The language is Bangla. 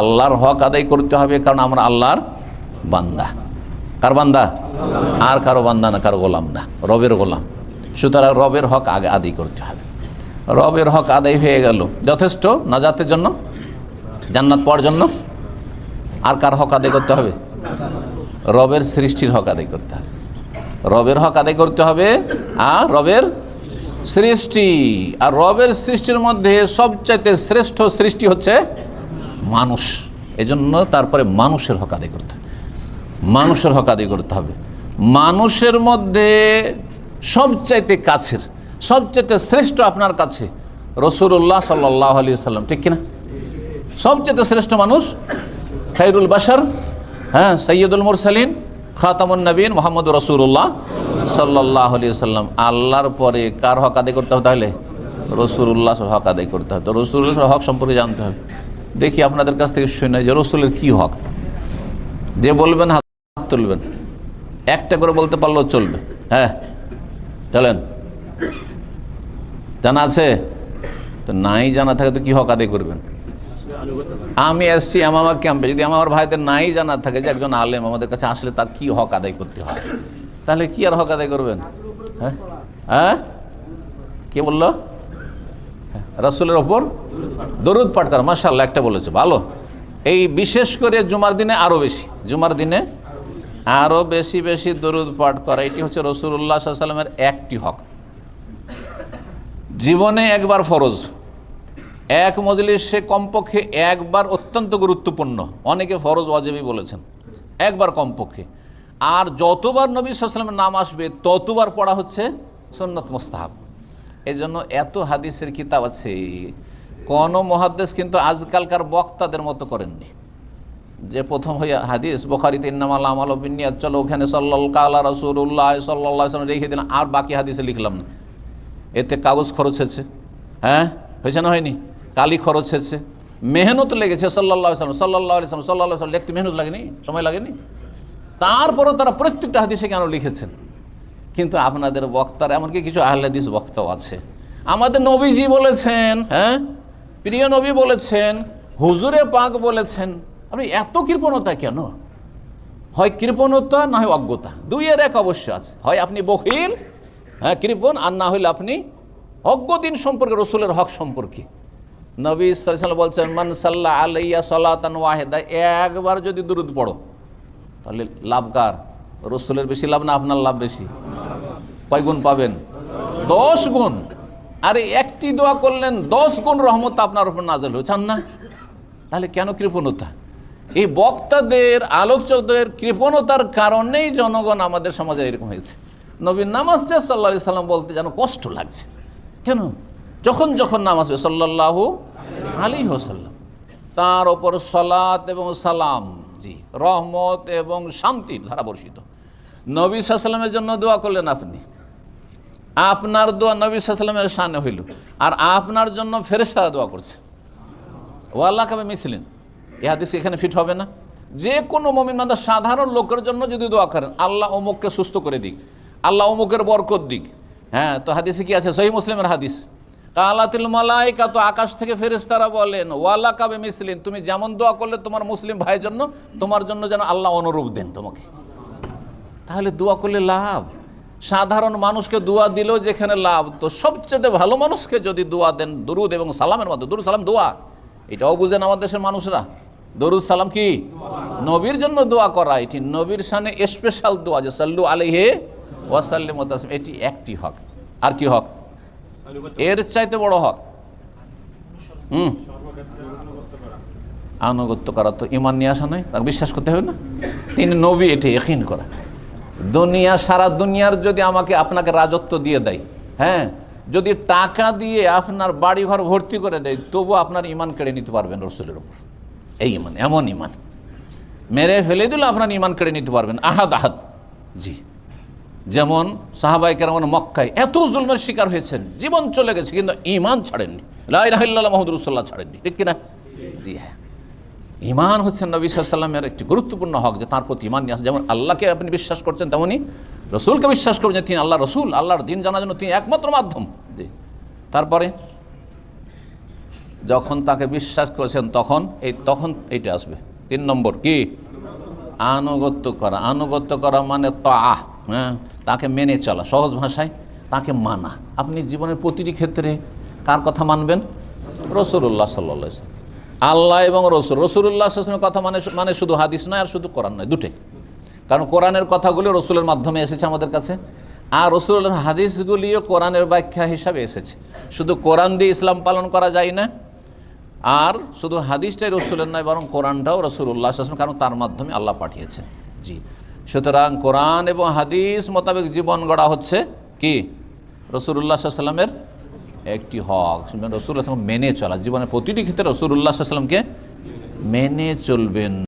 আল্লাহর হক আদায় করতে হবে, কারণ আমরা আল্লাহর বান্দা। কার বান্দা? আর কারও বান্দা না, কারও গোলাম না, রবের গোলাম। সুতরাং রবের হক আগে আদায় করতে হবে। রবের হক আদায় হয়ে গেল। যথেষ্ট? নাজাতের জন্য? জান্নাত পাওয়ার জন্য? আর কার হক আদায় করতে হবে? রবের সৃষ্টির হক আদায় করতে হবে। রবের হক আদায় করতে হবে, আর রবের সৃষ্টি। আর রবের সৃষ্টির মধ্যে সবচাইতে শ্রেষ্ঠ সৃষ্টি হচ্ছে মানুষ। এজন্য তারপরে মানুষের হক আদায় করতে মানুষের হক আদায় করতে হবে। মানুষের মধ্যে সবচাইতে কাছের, সবচাইতে শ্রেষ্ঠ আপনার কাছে রসুল্লাহ সাল্লাহ আলী সাল্লাম ঠিক কিনা? সবচেয়ে শ্রেষ্ঠ মানুষ খাইরুল বাসার হ্যাঁ সৈয়দুল মুরসালিন, খাতামুন নবীন মোহাম্মদ রসুল্লাহ সাল্লাহ আলি সাল্লাম আল্লাহর পরে কার হক আদায় করতে হবে তাহলে? রসুল্লাহ হক আদায় করতে হবে। তো রসুল্লাহ হক সম্পর্কে জানতে হবে। দেখি আপনাদের কাছ থেকে শুনে যে রসুলের কী হক। যে বলবেন হাত তুলবেন। একটা করে বলতে পারলেও চলবে। হ্যাঁ চলেন। জানা আছে? তো নাই জানা থাকে তো কী হক আদায় করবেন? আমি এসছি আমামা ক্যাম্পে। যদি আমার ভাইদের নাই জানা থাকে যে একজন আলেম আমাদের কাছে আসলে তার কি হক আদায় করতে হয়? তাহলে কি আর হক আদায় করবেন? হ্যাঁ? হ্যাঁ? কে বলল? হ্যাঁ, রাসূলের ওপর? দরুদ পাঠ করা। একটা বলেছে, ভালো। এই বিশেষ করে জুমার দিনে আরও বেশি, জুমার দিনে আরও বেশি বেশি দরুদ পাঠ করা, এটি হচ্ছে রসুল্লাহ সাল্লামের একটি হক। জীবনে একবার ফরজ, এক মজলিসে কমপক্ষে একবার অত্যন্ত গুরুত্বপূর্ণ, অনেকে ফরজ ওয়াজিবি বলেছেন, একবার কমপক্ষে। আর যতবার নবী সাল্লামের নাম আসবে, ততবার পড়া হচ্ছে সন্নত মোস্তাহাব। এই জন্য এত হাদিসের কিতাব আছে কোনো মহাদ্দেশ কিন্তু আজকালকার বক্তাদের মতো করেননি। যে প্রথম হইয়া হাদিস, বোখারিতে ইন্নামাল আমাল বিনিয়াদ চলো ওখানে সাল্লাল কালা রসুল্লাহ সাল্লাহ রেখে দিন আর বাকি হাদিসে লিখলাম না। এতে কাগজ খরচ হয়েছে। হ্যাঁ? হয়েছে না হয়নি? কালি খরচ হয়েছে। মেহনত লেগেছে সাল্লাহ সাল্লাম সাল্লাহ সাল্লাম সাল্লাহ সাল্লাম লিখতে মেহনত লাগেনি? সময় লাগেনি? তারপরও তারা প্রত্যেকটা হাদিসে কেন লিখেছেন? কিন্তু আপনাদের বক্তার, এমনকি কিছু আহলাদিস বক্তাও আছে। আমাদের নবীজি বলেছেন হ্যাঁ? প্রিয় নবী বলেছেন, হুজুরে পাক বলেছেন, আপনি এত কৃপণতা কেন? হয় কৃপণতা না হয় অজ্ঞতা? দুইয়ের এক অবশ্য আছে। হয় আপনি বকিল হ্যাঁ কৃপণ, আর না হইলে আপনি অজ্ঞদিন সম্পর্কে, রসুলের হক সম্পর্কে। নবী সাল্লাম বলছেন, মান সাল্লাহ আলাইয়া সলাতান ওয়াহেদা একবার যদি দুরুদ পড়ো, তাহলে লাভকার রসুলের বেশি লাভ না আপনার লাভ বেশি? কয় গুণ পাবেন? দশ গুণ। আরে একটি দোয়া করলেন, দশ গুণ রহমত আপনার উপর নাজল চান না। তাহলে কেন কৃপণতা? এই বক্তাদের আলোচকদের কৃপণতার কারণেই জনগণ আমাদের সমাজে এরকম হয়েছে। নবীন নামাজ সাল্লা সাল্লাম বলতে যেন কষ্ট লাগছে। কেন? যখন যখন নাম আসবে সাল্লাহ আলী হোসাল্লাম তার ওপর সলাত এবং সালাম, জি, রহমত এবং শান্তি ধারা বর্ষিত। নবী সাল্লামের জন্য দোয়া করলেন আপনি। আপনার দোয়া নবী সাল্লামের সামনে হইল। আর আপনার জন্য ফেরেশতারা দোয়া করছে। ও আল্লাহ কাবে মিসলিন এ হাদিস এখানে ফিট হবে না। যে কোনো মমিন মাদা সাধারণ লোকের জন্য যদি দোয়া করেন, আল্লাহ অমুককে সুস্থ করে দিক। আল্লাহ অমুকের বরকত দিক। হ্যাঁ তো হাদিসে কি আছে? সহি মুসলিমের হাদিস। কালাতিল মালাইকা তো আকাশ থেকে ফেরেশতারা বলেন ওয়ালা কাবে মিসলিন তুমি যেমন দোয়া করলে তোমার মুসলিম ভাইয়ের জন্য, তোমার জন্য যেন আল্লাহ অনুরূপ দেন তোমাকে। তাহলে দোয়া করলে লাভ? সাধারণ মানুষকে দোয়া দিলেও যেখানে লাভ। তো সবচেয়ে ভালো মানুষকে যদি দোয়া দেন, দরুদ এবং সালামের মধ্যে। দরুদ, সালাম দোয়া। এটাও বুঝেন আমাদের দেশের মানুষরা। দরুদ, সালাম কি? নবীর জন্য দোয়া করা। এটি নবীর সানে স্পেশাল দোয়া যে সাল্লু আলিহে ওয়াসাল্লিম তাসলিম। এটি একটি হক। আর কি হক? এর চাইতে বড় হক। হুম। আনুগত্য করা। তো ইমান নিয়ে আসা নয় তাকে বিশ্বাস করতে হবে না? তিনি নবী, এটি এখিন করা। দুনিয়া, সারা দুনিয়ার যদি আমাকে আপনাকে রাজত্ব দিয়ে দেয় হ্যাঁ? যদি টাকা দিয়ে আপনার বাড়ি ঘর ভর্তি করে দেয়, তবু আপনার ইমান কেড়ে নিতে পারবেন রসুলের ওপর এই ইমান এমন ইমান মেরে ফেলে দিলে আপনার ইমান কেড়ে নিতে পারবেন। আহাদ আহাদ। জি। যেমন সাহাবাই কেরামন মক্কায় এত জুলমের শিকার হয়েছেন, জীবন চলে গেছে, কিন্তু ইমান ছাড়েননি। লাই রাহিল্লাহ মাহমুদ রসুল্লাহ ছাড়েননি। ঠিক কিনা? জি হ্যাঁ। ইমান হচ্ছেন নবী সাল্লামের একটি গুরুত্বপূর্ণ হক যে তার প্রতি ইমান নিয়ে আসে। যেমন আল্লাহকে আপনি বিশ্বাস করছেন তেমনই রসুলকে বিশ্বাস করবেন যে তিনি আল্লাহ রসুল, আল্লাহর দিন জানার জন্য তিনি একমাত্র মাধ্যম। জি। তারপরে যখন তাকে বিশ্বাস করেছেন তখন, এই তখন এইটা আসবে। তিন নম্বর কি? আনুগত্য করা। আনুগত্য করা মানে তা হ্যাঁ? তাকে মেনে চলা, সহজ ভাষায় তাকে মানা। আপনি জীবনের প্রতিটি ক্ষেত্রে কার কথা মানবেন? রসুল্লাহ সাল্লা আল্লাহ এবং রসুল। রসুল্লাহ আসলামের কথা মানে মানে শুধু হাদিস নয় আর শুধু কোরআন নয়, দুটোই। কারণ কোরআনের কথাগুলো রসুলের মাধ্যমে এসেছে আমাদের কাছে, আর রসুলের হাদিসগুলিও কোরআনের ব্যাখ্যা হিসাবে এসেছে। শুধু কোরআন দিয়ে ইসলাম পালন করা যায় না, আর শুধু হাদিসটাই রসুলের নয়, বরং কোরআনটাও রসুল্লাহ আসলাম কারণ, তার মাধ্যমে আল্লাহ পাঠিয়েছেন। জি। সুতরাং কোরআন এবং হাদিস মোতাবেক জীবন গড়া হচ্ছে কি? রসুল্লাহ সাল্লামের একটি হক। রসুল্লাহ মেনে চলা। জীবনের প্রতিটি ক্ষেত্রে রসুল্লাহ সাল্লামকে মেনে চলবেন।